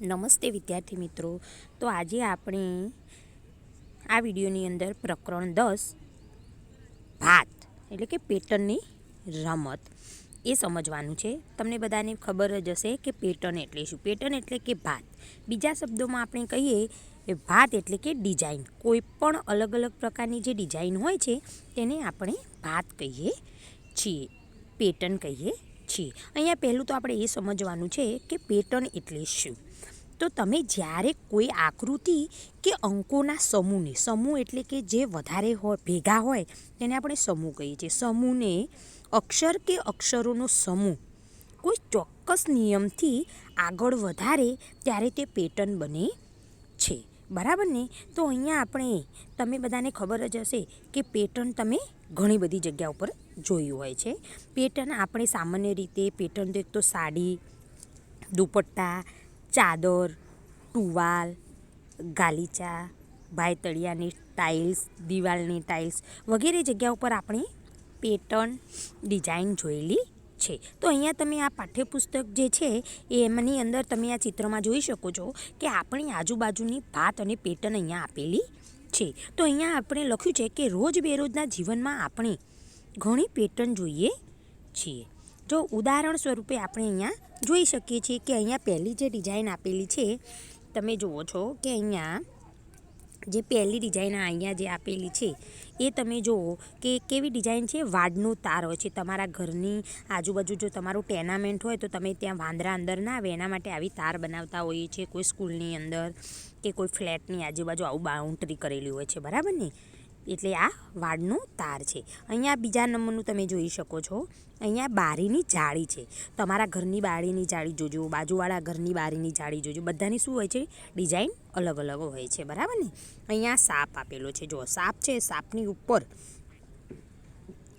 નમસ્તે વિદ્યાર્થી મિત્રો. તો આજે આપણે આ વિડીયોની અંદર પ્રકરણ દસ, ભાત, એટલે કે પેટર્નની રમત. એ સમજવાનું છે. તમને બધાને ખબર જ હશે કે પેટર્ન એટલે શું? પેટર્ન એટલે કે ભાત. બીજા શબ્દોમાં આપણે કહીએ કે ભાત એટલે કે ડિઝાઇન. કોઈ પણ અલગ અલગ પ્રકારની જે ડિઝાઇન હોય છે, તેને આપણે ભાત કહીએ છીએ. પેટર્ન કહીએ છીએ. અહીંયા પહેલું તો આપણે એ સમજવાનું છે કે પેટર્ન એટલે શું? તો તમે જ્યારે કોઈ આકૃતિ કે અંકોના સમૂહને, સમૂહ એટલે કે જે વધારે હોય ભેગા હોય, તેને આપણે સમૂહ કહીએ છીએ. સમૂહને અક્ષર કે અક્ષરોનો સમૂહ. કોઈ ચોક્કસ નિયમથી આગળ વધારે ત્યારે તે પેટર્ન બને છે. બરાબર ને? તો અહીંયા આપણે, તમે બધાને ખબર જ હશે કે પેટર્ન તમે ઘણી બધી જગ્યા ઉપર જોયું હોય છે. પેટર્ન આપણે સામાન્ય રીતે, પેટર્ન તો તો સાડી, દુપટ્ટા ચાદર, ટુવાલ, ગાલીચા, ભાઈતળિયાની ટાઇલ્સ, દિવાલની ટાઇલ્સ વગેરે જગ્યા ઉપર આપણે પેટર્ન ડિઝાઇન જોયેલી છે. તો અહીંયા તમે આ પાઠ્યપુસ્તક જે છે, એ એમની અંદર તમે આ ચિત્રમાં જોઈ શકો છો કે આપણી આજુબાજુની ભાત અને પેટર્ન અહીંયા આપેલી છે. તો અહીંયા આપણે લખ્યું છે કે રોજ બેરોજના જીવનમાં આપણે ઘણી પેટર્ન જોઈએ છીએ. જો ઉદાહરણ સ્વરૂપે આપણે અહીંયા જોઈ શકીએ છીએ કે અહીંયા પહેલી જે ડિઝાઇન આપેલી છે, તમે જુઓ છો કે અહીંયા જે પહેલી ડિઝાઇન અહીંયા જે આપેલી છે, એ તમે જુઓ કે કેવી ડિઝાઇન છે? વાડનો તાર હોય છે. તમારા ઘરની આજુબાજુ જો તમારું ટેનામેન્ટ હોય તો તમે ત્યાં વાંદરા અંદર ના આવે. એના માટે આવી તાર બનાવતા હોઈએ છીએ. કોઈ સ્કૂલની અંદર કે કોઈ ફ્લેટની આજુબાજુ આવું બાઉન્ડ્રી કરેલી હોય છે. બરાબર ને? એટલે આ વાડનો તાર છે. અહીંયા બીજા નંબરનું તમે જોઈ શકો છો. અહીંયા બારીની જાળી છે. તમારા ઘરની બારીની જાળી જોજો, બાજુવાળા ઘરની બારીની જાળી જોજો. બધાની શું હોય છે? ડિઝાઇન અલગ અલગ હોય છે. બરાબર ને? અહીંયા સાપ આપેલો છે. જો સાપ છે. સાપની ઉપર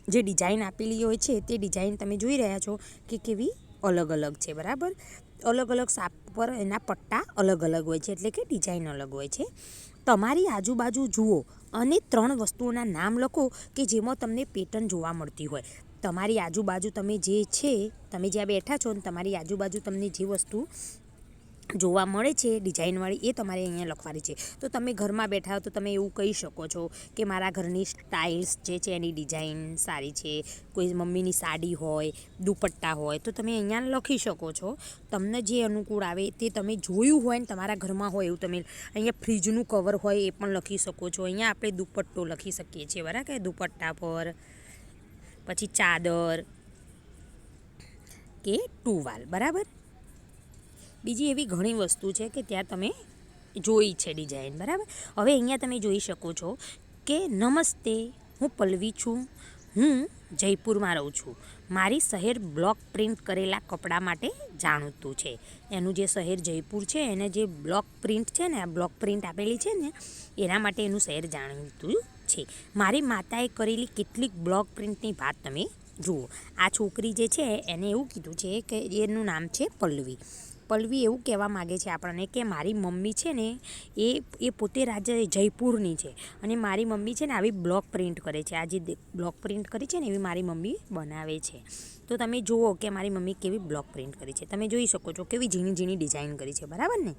જે ડિઝાઇન આપેલી હોય છે, તે ડિઝાઇન તમે જોઈ રહ્યા છો કે કેવી અલગ અલગ છે. બરાબર? અલગ અલગ સાપ પર એના પટ્ટા અલગ અલગ હોય છે. એટલે કે ડિઝાઇન અલગ હોય છે. તમારી આજુબાજુ જુઓ અને ત્રણ વસ્તુઓના નામ લખો કે જેમાં તમને પેટર્ન જોવા મળતી હોય. તમારી આજુબાજુ તમે જે છે, તમે જ્યાં બેઠા છો ને તમારી આજુબાજુ તમને જે વસ્તુ જોવા મળે છે, ડિઝાઇનવાળી એ તમારે અહીંયા લખવાની છે. તો તમે ઘરમાં બેઠા હો તો તમે એવું કહી શકો છો કે મારા ઘરની સ્ટાઇલ્સ જે છે એની ડિઝાઇન સારી છે, કોઈ મમ્મીની સાડી હોય, દુપટ્ટા હોય, તો તમે અહીંયા લખી શકો છો. તમને જે અનુકૂળ આવે તે તમે જોયું હોય ને તમારા ઘરમાં હોય એવું તમે અહીંયા ફ્રીજનું કવર હોય એ પણ લખી શકો છો. અહીંયા આપણે દુપટ્ટો લખી શકીએ છીએ, બરાબર? દુપટ્ટા પર, પછી ચાદર કે ટુવાલ, બરાબર? બીજી એવી ઘણી વસ્તુ છે કે ત્યાં તમે જોઈ છે ડિઝાઇન, બરાબર? હવે અહીંયા તમે જોઈ શકો છો કે નમસ્તે, હું પલ્લવી છું, હું જયપુરમાં રહું છું. મારી શહેર બ્લોક પ્રિન્ટ કરેલા કપડાં માટે જાણીતું છે. એનું જે શહેર જયપુર છે, એને જે બ્લોક પ્રિન્ટ છે ને, આ બ્લોક પ્રિન્ટ આપેલી છે ને, એના માટે એનું શહેર જાણીતું છે. મારી માતાએ કરેલી કેટલીક બ્લોક પ્રિન્ટની વાત તમે જુઓ. આ છોકરી જે છે, એને એવું કીધું છે કે એનું નામ છે પલ્લવી. પલ્લવી એવું કહેવા માગે છે આપણને કે મારી મમ્મી છે ને એ એ પોતે રાજ્ય જયપુરની છે અને મારી મમ્મી છે ને આવી બ્લોક પ્રિન્ટ કરે છે. આ જે બ્લોક પ્રિન્ટ કરી છે ને એવી મારી મમ્મી બનાવે છે. તો તમે જુઓ કે મારી મમ્મી કેવી બ્લોક પ્રિન્ટ કરી છે. તમે જોઈ શકો છો કેવી ઝીણી ઝીણી ડિઝાઇન કરી છે. બરાબર ને?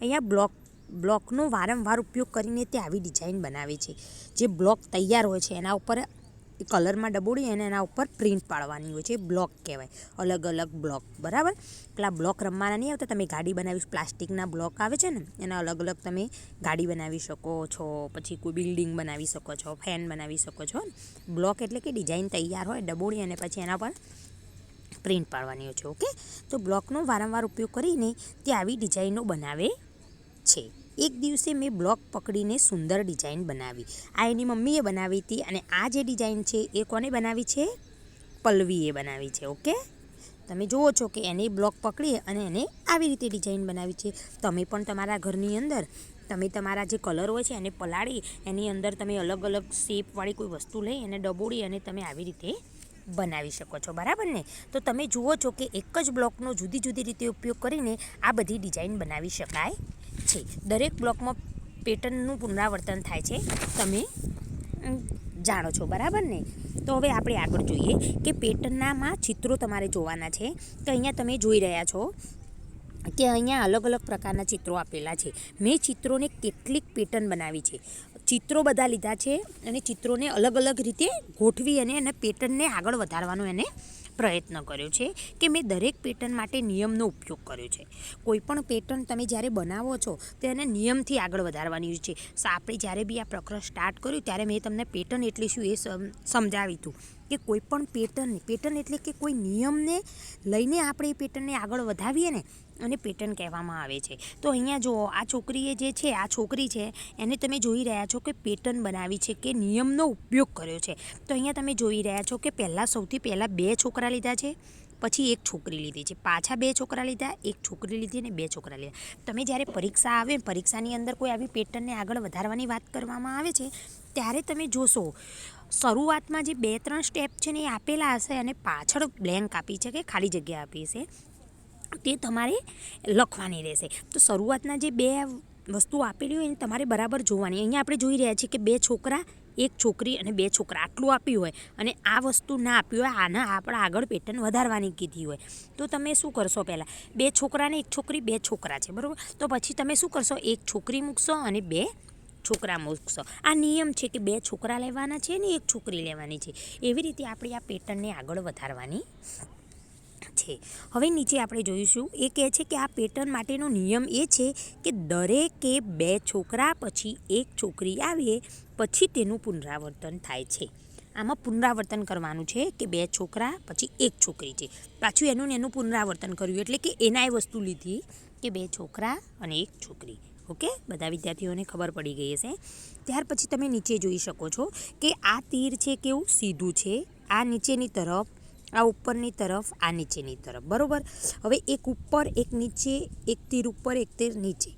અહીંયા બ્લોક, બ્લોકનો વારંવાર ઉપયોગ કરીને તે આવી ડિઝાઇન બનાવે છે. જે બ્લોક તૈયાર હોય છે એના ઉપર કલરમાં ડબોળી અને એના ઉપર પ્રિન્ટ પાડવાની હોય છે. બ્લોક કહેવાય. અલગ અલગ બ્લોક. બરાબર? પેલા બ્લોક રમવાના નહીં આવતા. તમે ગાડી બનાવી પ્લાસ્ટિકના બ્લોક આવે છે ને, એના અલગ અલગ તમે ગાડી બનાવી શકો છો. પછી કોઈ બિલ્ડિંગ બનાવી શકો છો. ફેન બનાવી શકો છો. બ્લોક એટલે કે ડિઝાઇન તૈયાર હોય, ડબોળી અને પછી એના પર પ્રિન્ટ પાડવાની હોય છે. ઓકે? તો બ્લોકનો વારંવાર ઉપયોગ કરીને તે આવી ડિઝાઇનો બનાવે છે. એક દિવસે મેં બ્લોક પકડીને સુંદર ડિઝાઇન બનાવી. આ એની મમ્મીએ બનાવી હતી અને આ જે ડિઝાઇન છે એ કોને બનાવી છે? પલ્લવીએ બનાવી છે, ઓકે? તમે જુઓ છો કે એને બ્લોક પકડી અને એને આવી રીતે ડિઝાઇન બનાવી છે. તમે પણ તમારા ઘરની અંદર, તમે તમારા જે કલર હોય છે એને પલાળી, એની અંદર તમે અલગ અલગ શેપવાળી કોઈ વસ્તુ લઈ એને ડબોળી અને તમે આવી રીતે બનાવી શકો છો, બરાબર ને? તો તમે જુઓ છો કે એક જ બ્લોકનો જુદી જુદી રીતે ઉપયોગ કરીને આ બધી ડિઝાઇન બનાવી શકાય. છે. દરેક બ્લોકમાં પેટર્નનું પુનરાવર્તન થાય છે. તમે જાણો છો, બરાબર ને? તો હવે આપણે આગળ જોઈએ કે પેટર્નનામાં ચિત્રો તમારે જોવાના છે. તો અહીંયા તમે જોઈ રહ્યા છો કે અહીંયા અલગ અલગ પ્રકારના ચિત્રો આપેલા છે. મેં ચિત્રોને કેટલીક પેટર્ન બનાવી છે. ચિત્રો બધા લીધા છે અને ચિત્રોને અલગ અલગ રીતે ગોઠવી અને એને પેટર્નને આગળ વધારવાનો એને પ્રયત્ન કર્યો છે કે મેં દરેક પેટર્ન માટે નિયમનો ઉપયોગ કર્યો છે. કોઈ પણ પેટર્ન તમે જ્યારે બનાવો છો, તો નિયમથી આગળ વધારવાની છે. આપણે જ્યારે બી આ પ્રકરણ સ્ટાર્ટ કર્યું, ત્યારે મેં તમને પેટર્ન એટલે શું એ સમ- સમજાવ્યું હતું કે કોઈ પણ પેટર્નને પેટર્ન એટલે કે કોઈ નિયમને લઈને આપણે એ પેટર્નને આગળ વધાવીએ ને, અને પેટર્ન કહેવામાં આવે છે. તો અહીંયા જુઓ આ છોકરીએ જે છે, આ છોકરી છે, એને તમે જોઈ રહ્યા છો કે પેટર્ન બનાવી છે કે નિયમનો ઉપયોગ કર્યો છે. તો અહીંયા તમે જોઈ રહ્યા છો કે પહેલાં સૌથી પહેલાં બે છોકરા લીધા છે, પછી એક છોકરી લીધી છે. પાછા બે છોકરા લીધા, એક છોકરી લીધી અને બે છોકરા લીધા. તમે જ્યારે પરીક્ષા આવે પરીક્ષાની અંદર કોઈ આવી પેટર્નને આગળ વધારવાની વાત કરવામાં આવે છે, ત્યારે તમે જોશો શરૂઆતમાં જે બે, ત્રણ સ્ટેપ છે ને એ આપેલા હશે અને પાછળ બ્લેન્ક આપી છે કે ખાલી જગ્યા આપી છે, તે તમારે લખવાની રહેશે. તો શરૂઆતના જે બે વસ્તુ આપેલી હોય એને તમારે બરાબર જોવાની. અહીંયા આપણે જોઈ રહ્યા છીએ કે બે છોકરા, એક છોકરી અને બે છોકરા આટલું આપ્યું હોય અને આ વસ્તુ ના આપ્યું હોય, આના આપણે આગળ પેટર્ન વધારવાની કીધી હોય. તો તમે શું કરશો પહેલાં? બે છોકરા ને એક છોકરી, બે છોકરા છે, બરાબર? તો પછી તમે શું કરશો? એક છોકરી મૂકશો અને બે છોકરા મૂકશો. આ નિયમ છે કે બે છોકરા લેવાના છે ને એક છોકરી લેવાની છે. એવી રીતે આપણે આ પેટર્નને આગળ વધારવાની છે. હવે નીચે આપણે જોઈશું. એ કહે છે કે આ પેટર્ન માટેનો નિયમ એ છે કે દરેકે બે છોકરા પછી એક છોકરી આવે, પછી તેનું પુનરાવર્તન થાય છે. આમાં પુનરાવર્તન કરવાનું છે કે બે છોકરા પછી એક છોકરી છે. પાછું એનું ને એનું પુનરાવર્તન કર્યું એટલે કે એના એ વસ્તુ લીધી કે બે છોકરા અને એક છોકરી. ઓકે? બધા વિદ્યાર્થીઓને ખબર પડી ગઈ હશે. ત્યાર પછી તમે નીચે જોઈ શકો છો કે આ તીર છે કેવું? સીધું છે. આ નીચેની તરફ, આ ઉપરની તરફ, આ નીચેની તરફ. બરાબર? હવે એક ઉપર, એક નીચે, એક તીર ઉપર, એક તીર નીચે.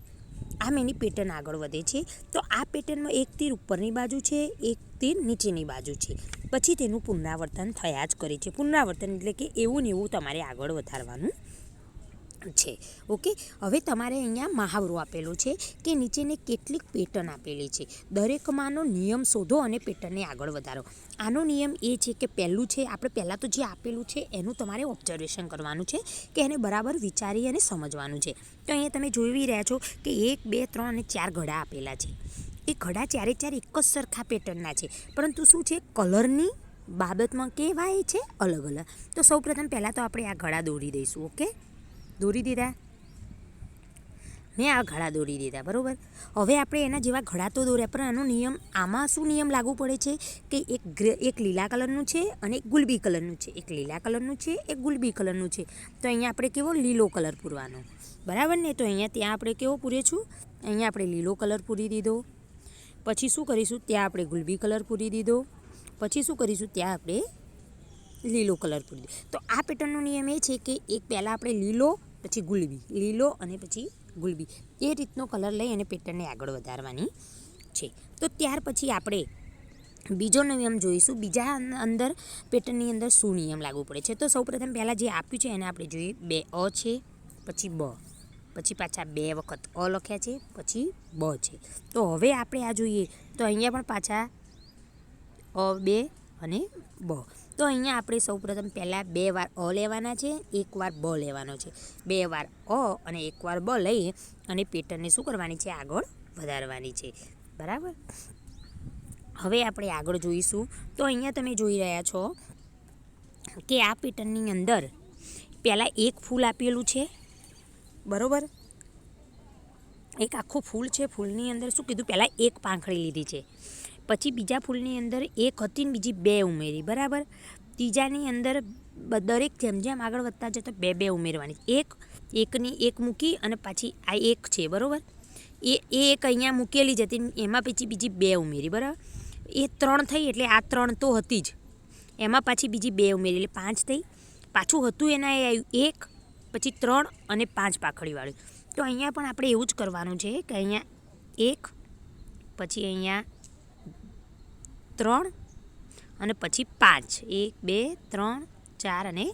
આમ એની પેટર્ન આગળ વધે છે. તો આ પેટર્નમાં એક તીર ઉપરની બાજુ છે, એક તીર નીચેની બાજુ છે. પછી તેનું પુનરાવર્તન થયા જ કરે છે. પુનરાવર્તન એટલે કે એવું ને એવું તમારે આગળ વધારવાનું છે. ઓકે? હવે તમારે અહીંયા મહાવરો આપેલો છે કે નીચેને કેટલીક પેટર્ન આપેલી છે. દરેકમાંનો નિયમ શોધો અને પેટર્નને આગળ વધારો. આનો નિયમ એ છે કે પહેલું છે, આપણે પહેલાં તો જે આપેલું છે એનું તમારે ઓબ્ઝર્વેશન કરવાનું છે કે એને બરાબર વિચારી અને સમજવાનું છે. તો અહીંયા તમે જોઈ રહ્યા છો કે એક, બે, ત્રણ અને ચાર ઘડા આપેલા છે. એ ઘડા ચારે ચાર એક જ સરખા પેટર્નના છે. પરંતુ શું છે? કલરની બાબતમાં કહેવાય છે અલગ અલગ તો સૌપ્રથમ પહેલાં તો આપણે આ ઘડા દોરી દઈશું, ઓકે? દોરી દીધા. મેં આ ઘડા દોરી દીધા, બરાબર? હવે આપણે એના જેવા ઘડા તો દોર્યા, પણ આનો નિયમ, આમાં શું નિયમ લાગુ પડે છે? કે એક એક લીલા કલરનું છે અને એક ગુલબી કલરનું છે. એક લીલા કલરનું છે, એક ગુલબી કલરનું છે. તો અહીંયા આપણે કેવો લીલો કલર પૂરવાનો? બરાબર ને? તો અહીંયા ત્યાં આપણે કેવો પૂરે છું? અહીંયા આપણે લીલો કલર પૂરી દીધો. પછી શું કરીશું? ત્યાં આપણે ગુલબી કલર પૂરી દીધો. પછી શું કરીશું? ત્યાં આપણે લીલો કલર પૂરી દીધો. તો આ પેટર્નનો નિયમ એ છે કે એક પહેલાં આપણે લીલો પછી ગુલબી, લીલો અને પછી ગુલબી. એ રીતનો કલર લઈ અને પેટર્નને આગળ વધારવાની છે. તો ત્યાર પછી આપણે બીજો નિયમ જોઈશું. બીજા અંદર પેટર્નની અંદર શું નિયમ લાગુ પડે છે. તો સૌપ્રથમ પહેલાં જે આપ્યું છે એને આપણે જોઈએ. બે અ છે, પછી બ. પછી પાછા બે વખત અ લખ્યા છે, પછી બ છે. તો હવે આપણે આ જોઈએ. તો અહીંયા પણ પાછા અ, બે અને બ. તો અહીંયા આપણે સૌપ્રથમ પહેલાં બે વાર અ લેવાના છે, એક વાર બ લેવાનો છે. બે વાર અ અને એક વાર બ લઈ અને પેટર્નને શું કરવાની છે? આગળ વધારવાની છે. બરાબર? હવે આપણે આગળ જોઈશું. તો અહીંયા તમે જોઈ રહ્યા છો કે આ પેટર્નની અંદર પહેલાં એક ફૂલ આપેલું છે. બરાબર? એક આખું ફૂલ છે. ફૂલની અંદર શું કીધું? પહેલાં એક પાંખડી લીધી છે. પછી બીજા ફૂલની અંદર એક હતી ને બીજી બે ઉમેરી, બરાબર? ત્રીજાની અંદર દરેક જેમ જેમ આગળ વધતા જતો બે બે ઉમેરવાની. એક, એકની એક મૂકી અને પાછી આ એક છે, બરાબર? એ એ એક અહીંયા મૂકેલી જ હતી એમાં પછી બીજી બે ઉમેરી, બરાબર? એ ત્રણ થઈ એટલે આ ત્રણ તો હતી જ. એમાં પાછી બીજી બે ઉમેરી, એટલે પાંચ થઈ. પાછું હતું એના એ આવ્યું એક, પછી ત્રણ અને પાંચ પાખડીવાળું. તો અહીંયા પણ આપણે એવું જ કરવાનું છે કે અહીંયા એક, પછી અહીંયા ત્રણ અને પછી પાંચ. એક, બે, ત્રણ, ચાર અને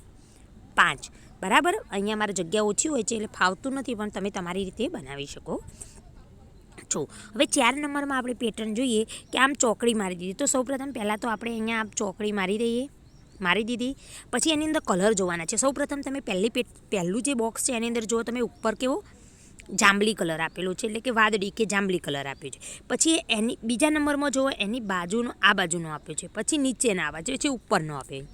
પાંચ. બરાબર? અહીંયા મારે જગ્યા ઓછી હોય છે એટલે ફાવતું નથી, પણ તમે તમારી રીતે બનાવી શકો. છો હવે ચાર નંબરમાં આપણે પેટર્ન જોઈએ કે આમ ચોકડી મારી દીધી. તો સૌપ્રથમ પહેલાં તો આપણે અહીંયા આમ ચોકડી મારી દઈએ. મારી દીધી. પછી એની અંદર કલર જોવાના છે. સૌપ્રથમ તમે પહેલી પેટ પહેલું જે બોક્સ છે એની અંદર જો તમે ઉપર કેવો? જાંબલી કલર આપેલો છે, એટલે કે વાદળી કે જાંબલી કલર આપ્યો છે. પછી એની, બીજા નંબરમાં જુઓ, એની બાજુનો, આ બાજુનો આપ્યો છે. પછી નીચેના આવા છે ઉપરનો આપે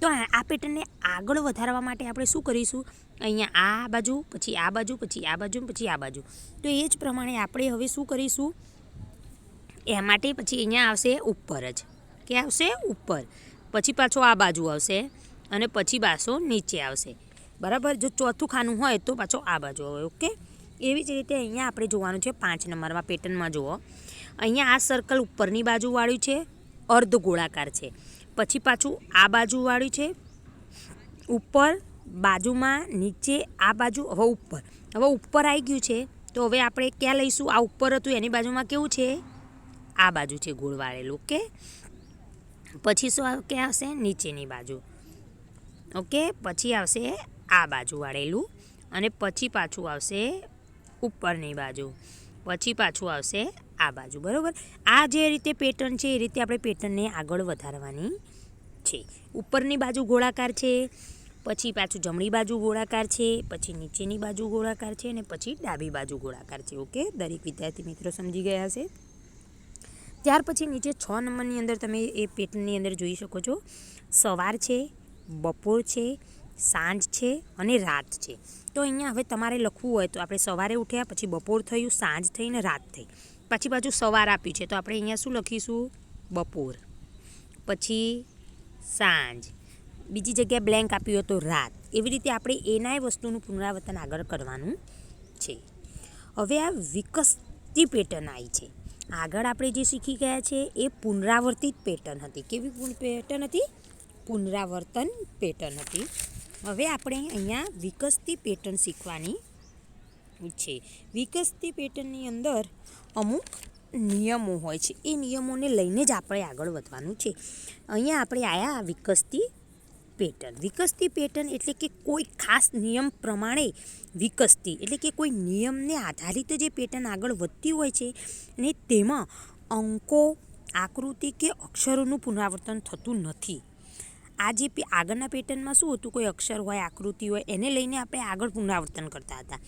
તો આ આ પેટર્નને આગળ વધારવા માટે આપણે શું કરીશું? અહીંયા આ બાજુ, પછી આ બાજુ, પછી આ બાજુ, પછી આ બાજુ. તો એ જ પ્રમાણે આપણે હવે શું કરીશું? એ માટે પછી અહીંયા આવશે ઉપર જ. કે આવશે? ઉપર. પછી પાછો આ બાજુ આવશે અને પછી પાછો નીચે આવશે. બરાબર? જો ચોથું ખાનું હોય તો પાછો આ બાજુ આવે, ઓકે? એવી જ રીતે અહીંયા આપણે જોવાનું છે પાંચ નંબરમાં પેટર્નમાં જુઓ. અહીંયા આ સર્કલ ઉપરની બાજુવાળું છે, અર્ધ ગોળાકાર છે. પછી પાછું આ બાજુવાળું છે, ઉપર, બાજુમાં, નીચે, આ બાજુ, હવે ઉપર. હવે ઉપર આવી ગયું છે, તો હવે આપણે ક્યાં લઈશું? આ ઉપર હતું, એની બાજુમાં કેવું છે? આ બાજુ છે ગોળ વાળેલું ઓકે? પછી શું ક્યાં આવશે? નીચેની બાજુ. ઓકે? પછી આવશે આ બાજુ વાળેલું અને પછી પાછું આવશે ઉપરની બાજુ. પછી પાછું આવશે આ બાજુ, બરાબર? આ જે રીતે પેટર્ન છે, એ રીતે આપણે પેટર્નને આગળ વધારવાની છે. ઉપરની બાજુ ગોળાકાર છે, પછી પાછું જમણી બાજુ ગોળાકાર છે, પછી નીચેની બાજુ ગોળાકાર છે, અને પછી ડાબી બાજુ ગોળાકાર છે. ઓકે? દરેક વિદ્યાર્થી મિત્રો સમજી ગયા હશે? ત્યાર પછી નીચે છ નંબરની અંદર તમે એ પેટર્નની અંદર જોઈ શકો છો. સવાર છે, બપોર છે સાંજ છે અને રાત છે. તો અહીંયા હવે તમારે લખવું હોય તો આપણે સવારે ઉઠ્યા પછી બપોર થયું, સાંજ થઈને રાત થઈ. પછી બાજુ સવાર આપ્યું છે તો આપણે અહીંયા શું લખીશું? બપોર. પછી સાંજ. બીજી જગ્યાએ બ્લેન્ક આપ્યું હોય તો રાત. એવી રીતે આપણે એનાય વસ્તુનું પુનરાવર્તન આગળ કરવાનું છે. હવે આ વિકસતી પેટર્ન આવી છે. આગળ આપણે જે શીખી ગયા છે એ પુનરાવર્તિત પેટર્ન હતી. કેવી પેટર્ન હતી? પુનરાવર્તન પેટર્ન હતી. હવે આપણે અહીંયા વિકસતી પેટર્ન શીખવાની છે. વિકસતી પેટર્નની અંદર અમુક નિયમો હોય છે. એ નિયમોને લઈને જ આપણે આગળ વધવાનું છે. અહીંયા આપણે આવ્યા વિકસતી પેટર્ન વિકસતી પેટર્ન એટલે કે કોઈ ખાસ નિયમ પ્રમાણે વિકસતી. એટલે કે કોઈ નિયમને આધારિત જે પેટર્ન આગળ વધતી હોય છે ને તેમાં અંકો, આકૃતિ કે અક્ષરોનું પુનરાવર્તન થતું નથી. આ જે આગળના પેટર્નમાં શું હતું, કોઈ અક્ષર હોય, આકૃતિ હોય, એને લઈને આપણે આગળ પુનરાવર્તન કરતા હતા.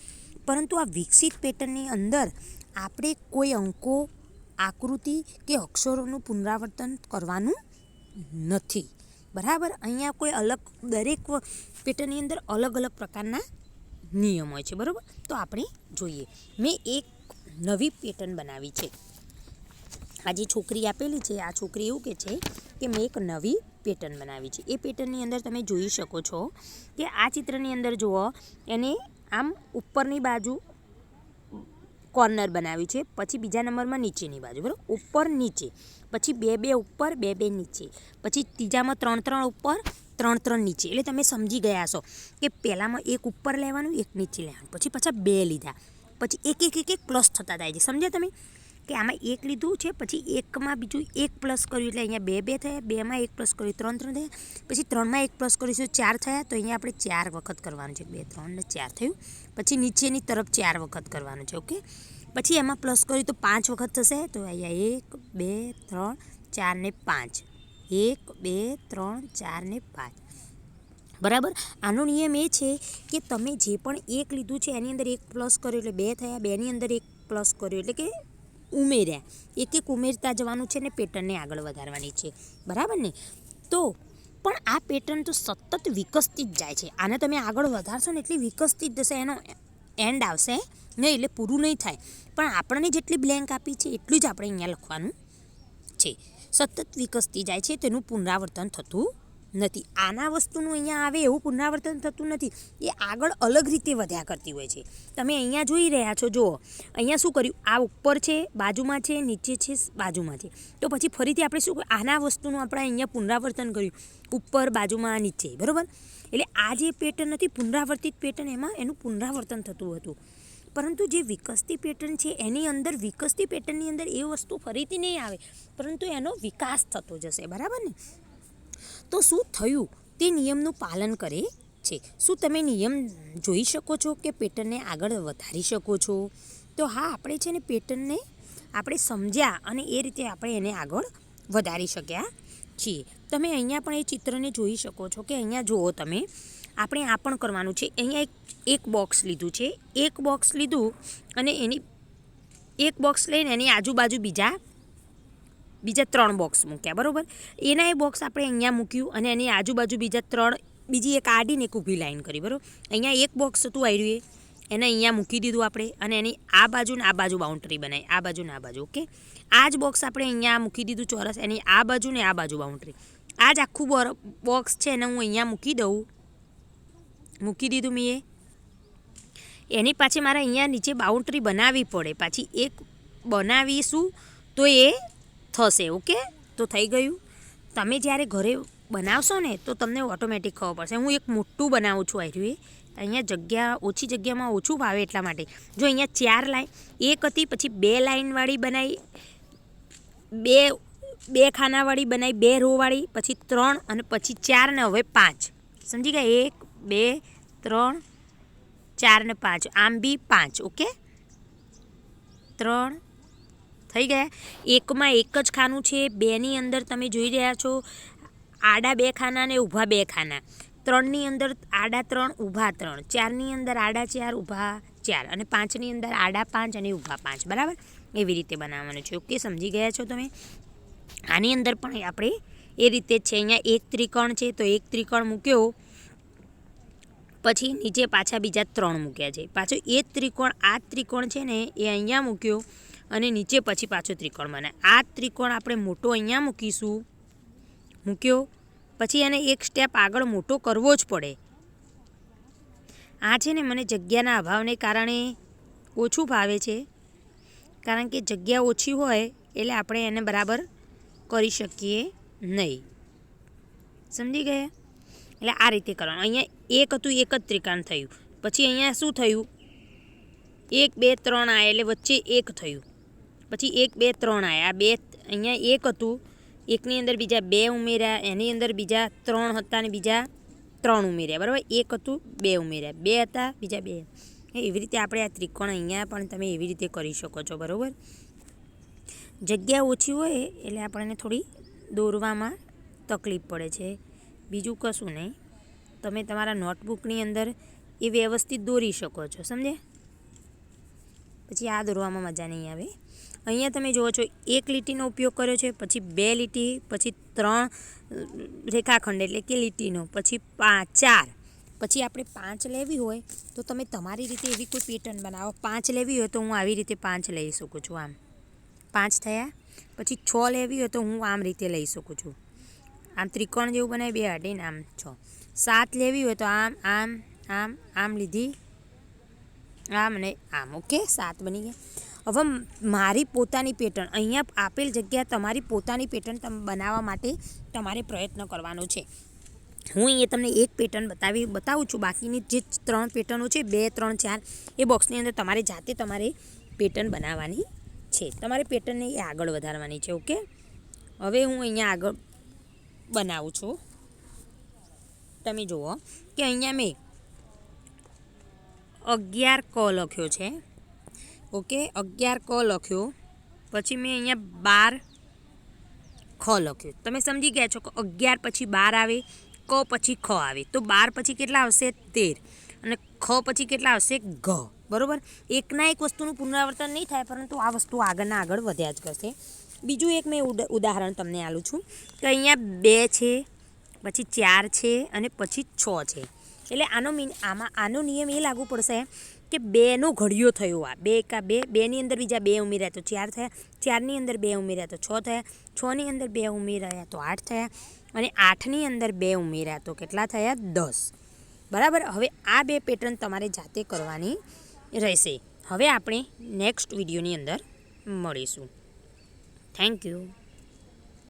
પરંતુ આ વિકસિત પેટર્નની અંદર આપણે કોઈ અંકો, આકૃતિ કે અક્ષરોનું પુનરાવર્તન કરવાનું નથી. બરાબર? અહીંયા કોઈ અલગ દરેક પેટર્નની અંદર અલગ અલગ પ્રકારના નિયમ હોય છે. બરાબર? તો આપણે જોઈએ. મેં એક નવી પેટર્ન બનાવી છે. આ જે છોકરી આપેલી છે, આ છોકરી એવું કે છે કે મેં એક નવી પેટર્ન બનાવી છે. એ પેટર્નની અંદર તમે જોઈ શકો છો કે આ ચિત્રની અંદર જુઓ, એને આમ ઉપરની બાજુ કોર્નર બનાવ્યું છે, પછી બીજા નંબરમાં નીચેની બાજુ, બરાબર? ઉપર નીચે, પછી બે બે ઉપર, બે બે નીચે, પછી ત્રીજામાં ત્રણ ત્રણ ઉપર, ત્રણ ત્રણ નીચે. એટલે તમે સમજી ગયા છો કે પહેલાંમાં એક ઉપર લેવાનું, એક નીચે લેવાનું, પછી પાછા બે લીધા. પછી એક એક એક એક પ્લસ થતા જાય છે. સમજ્યા તમે? કે આમાં એક લીધું છે, પછી એકમાં બીજું એક પ્લસ કર્યું, એટલે અહીંયા બે બે થયા. બેમાં એક પ્લસ કર્યું, ત્રણ ત્રણ થયા. પછી ત્રણમાં એક પ્લસ કરીશું ચાર થયા? તો અહીંયા આપણે ચાર વખત કરવાનું છે. બે, ત્રણ ને ચાર થયું. પછી નીચેની તરફ ચાર વખત કરવાનું છે, ઓકે? પછી એમાં પ્લસ કર્યું તો પાંચ વખત થશે. તો અહીંયા એક, બે, ત્રણ, ચાર ને પાંચ. એક, બે, ત્રણ, ચાર ને પાંચ. બરાબર? આનો નિયમ એ છે કે તમે જે પણ એક લીધું છે, એની અંદર એક પ્લસ કર્યો, એટલે બે થયા. બેની અંદર એક પ્લસ કર્યો, એટલે કે ઉમેર્યા એક એક ઉમેરતા જવાનું છે ને પેટર્નને આગળ વધારવાની છે. બરાબર ને? તો પણ આ પેટર્ન તો સતત વિકસતી જ જાય છે. આને તમે આગળ વધારશો ને એટલી વિકસતી જ જશે એનો એન્ડ આવશે નહીં, એટલે પૂરું નહીં થાય. પણ આપણને જેટલી બ્લેન્ક આપી છે, એટલું જ આપણે અહીંયા લખવાનું છે. સતત વિકસતી જાય છે, તેનું પુનરાવર્તન થતું નથી. આના વસ્તુનું અહીંયા આવે એવું પુનરાવર્તન થતું નથી. એ આગળ અલગ રીતે વધ્યા કરતી હોય છે. તમે અહીંયા જોઈ રહ્યા છો, જુઓ. અહીંયા શું કર્યું? આ ઉપર છે, બાજુમાં છે, નીચે છે, બાજુમાં છે. તો પછી ફરીથી આપણે શું? આના વસ્તુનું આપણે અહીંયા પુનરાવર્તન કર્યું. ઉપર, બાજુમાં, નીચે. બરાબર? એટલે આ જે પેટર્ન હતી, પુનરાવર્તિત પેટર્ન, એમાં એનું પુનરાવર્તન થતું હતું. પરંતુ જે વિકસતી પેટર્ન છે, એની અંદર વિકસતી પેટર્નની અંદર એ વસ્તુ ફરીથી નહીં આવે. પરંતુ એનો વિકાસ થતો જશે. બરાબર ને? તો શું થયું? તે નિયમનું પાલન કરે છે. શું તમે નિયમ જોઈ શકો છો કે પેટર્નને આગળ વધારી શકો છો? તો હા, આપણે છે ને પેટર્નને આપણે સમજ્યા અને એ રીતે આપણે એને આગળ વધારી શક્યા છીએ. તમે અહીંયા પણ એ ચિત્રને જોઈ શકો છો કે અહીંયા જુઓ તમે, આપણે આ પણ કરવાનું છે. અહીંયા એક એક બોક્સ લીધું છે. એક બોક્સ લીધું અને એની, એક બોક્સ લઈને એની આજુબાજુ બીજા બીજા ત્રણ બોક્સ મૂક્યા, બરાબર? એના એ બોક્સ આપણે અહીંયા મૂક્યું અને એની આજુબાજુ બીજા ત્રણ, બીજી એક આડીને એક ઊભી લાઈન કરી, બરાબર? અહીંયા એક બોક્સ હતું આવ્યું એ, એને અહીંયા મૂકી દીધું આપણે અને એની આ બાજુ ને આ બાજુ બાઉન્ડ્રી બનાવી, આ બાજુ ને આ બાજુ, ઓકે? આ જ બોક્સ આપણે અહીંયા મૂકી દીધું ચોરસ, એની આ બાજુ ને આ બાજુ બાઉન્ડ્રી આ જ આખું બોક્સ છે એને હું અહીંયા મૂકી દઉં. મૂકી દીધું મેં એની પાછી મારે અહીંયા નીચે બાઉન્ડ્રી બનાવવી પડે. પાછી એક બનાવીશું તો એ થશે, ઓકે? તો થઈ ગયું. તમે જ્યારે ઘરે બનાવશો ને, તો તમને ઓટોમેટિક ખબર પડશે. હું એક મોટું બનાવું છું આર્યું એ. અહીંયા જગ્યા, ઓછી જગ્યામાં ઓછું ભાવે એટલા માટે. જો અહીંયા ચાર લાઈન, એક હતી, પછી બે લાઈનવાળી બનાવી બે બે ખાનાવાળી બનાવી બે રોવાળી, પછી ત્રણ, અને પછી ચાર ને હવે પાંચ. સમજી ગયા? એક, બે, ત્રણ, ચાર ને પાંચ. આમ બી પાંચ, ઓકે? ત્રણ થઈ ગયા. એકમાં એક જ ખાનું છે. બેની અંદર તમે જોઈ રહ્યા છો, આડા બે ખાના ને ઊભા બે ખાના. ત્રણની અંદર આડા ત્રણ, ઊભા ત્રણ. ચારની અંદર આડા ચાર, ઊભા ચાર. અને પાંચની અંદર આડા પાંચ અને ઊભા પાંચ. બરાબર? એવી રીતે બનાવવાનું છે. ઓકે, સમજી ગયા છો તમે? આની અંદર પણ આપણે એ રીતે જ છે. અહીંયા એક ત્રિકોણ છે, તો એક ત્રિકોણ મૂક્યો. પછી નીચે પાછા બીજા ત્રણ મૂક્યા છે. પાછો એ ત્રિકોણ, આ ત્રિકોણ છે ને, એ અહીંયા મૂક્યો. અને નીચે પછી પાછો ત્રિકોણ બને. આ ત્રિકોણ આપણે મોટો અહીંયા મૂકીશું. મૂક્યો. પછી એને એક સ્ટેપ આગળ મોટો કરવો જ પડે. આ છે ને મને જગ્યાના અભાવને કારણે ઓછું ભાવે છે. કારણ કે જગ્યા ઓછી હોય એટલે આપણે એને બરાબર કરી શકીએ નહીં. સમજી ગયા? એટલે આ રીતે કરવાનું. અહીંયા એક હતું, એક જ ત્રિકોણ થયું. પછી અહીંયા શું થયું? એક, બે, ત્રણ આ એટલે વચ્ચે એક થયું. પછી એક, બે, ત્રણ આવ્યા આ બે અહીંયા એક હતું. એકની અંદર બીજા બે ઉમેર્યા, એની અંદર બીજા ત્રણ હતા અને બીજા ત્રણ ઉમેર્યા. બરાબર? એક હતું, બે ઉમેર્યા. બે હતા, બીજા બે. એવી રીતે આપણે આ ત્રિકોણ અહીંયા પણ તમે એવી રીતે કરી શકો છો. બરાબર? જગ્યા ઓછી હોય એટલે આપણને થોડી દોરવામાં તકલીફ પડે છે. બીજું કશું નહીં. તમે તમારા નોટબુકની અંદર એ વ્યવસ્થિત દોરી શકો છો. સમજે પછી આ દોરવામાં મજા નહીં આવે. અહીંયા તમે જુઓ છો, એક લીટીનો ઉપયોગ કર્યો છે, પછી બે લીટી, પછી ત્રણ રેખાખંડ એટલે કે લીટીનો, પછી પાંચ, ચાર. પછી આપણે પાંચ લેવી હોય તો તમે તમારી રીતે એવી કોઈ પેટર્ન બનાવો. પાંચ લેવી હોય તો હું આવી રીતે પાંચ લઈ શકું છું આમ. પાંચ થયા, પછી છ લેવી હોય તો હું આમ રીતે લઈ શકું છું. આમ ત્રિકોણ જેવું બનાવી, બે અડીને આમ છ. સાત લેવી હોય તો આમ આમ આમ આમ લીધી. આમ મને આમ, ઓકે? સાત બની ગયા. હવે મારી પોતાની પેટર્ન, અહીંયા આપેલ જગ્યા તમારી પોતાની પેટર્ન તમે, બનાવવા માટે તમારે પ્રયત્ન કરવાનો છે. હું અહીંયા તમને એક પેટર્ન બતાવી, બતાવું છું. બાકીની જે ત્રણ પેટર્નો છે, બે, ત્રણ, ચાર, એ બોક્સની અંદર તમારે જાતે તમારે પેટર્ન બનાવવાની છે. તમારે પેટર્નને એ આગળ વધારવાની છે, ઓકે? હવે હું અહીંયા આગળ બનાવું છું. તમે જુઓ, કે અહીંયા મેં અગિયાર ક લખ્યો છે. ઓકે, અગિયાર ક લખ્યો. પછી મેં અહીંયા બાર ખ લખ્યો. તમે સમજી ગયા છો કે અગિયાર પછી બાર આવે, ક પછી ખ આવે. તો બાર પછી કેટલા આવશે? તેર. અને ખ પછી કેટલા આવશે? ઘ. બરાબર? એકના એક વસ્તુનું પુનરાવર્તન નહીં થાય, પરંતુ આ વસ્તુ આગળના આગળ વધ્યા જ કરશે. બીજું એક મેં ઉદાહરણ તમને આલું છું કે અહીંયા બે છે, પછી ચાર છે, અને પછી છ છે. એટલે આનો મીન, આમાં આનો નિયમ એ લાગુ પડશે કે બેનો ઘડિયો થયો આ. બે કા બે, બેની અંદર બીજા બે ઉમેર્યા તો ચાર થયા, ચારની અંદર બે ઉમેર્યા તો છ થયા, છની અંદર બે ઉમેર્યા તો આઠ થયા અને આઠની અંદર બે ઉમેર્યા તો કેટલા થયા? દસ. બરાબર? હવે આ બે પેટર્ન તમારે જાતે કરવાની રહેશે. હવે આપણે નેક્સ્ટ વિડીયોની અંદર મળીશું. Thank you.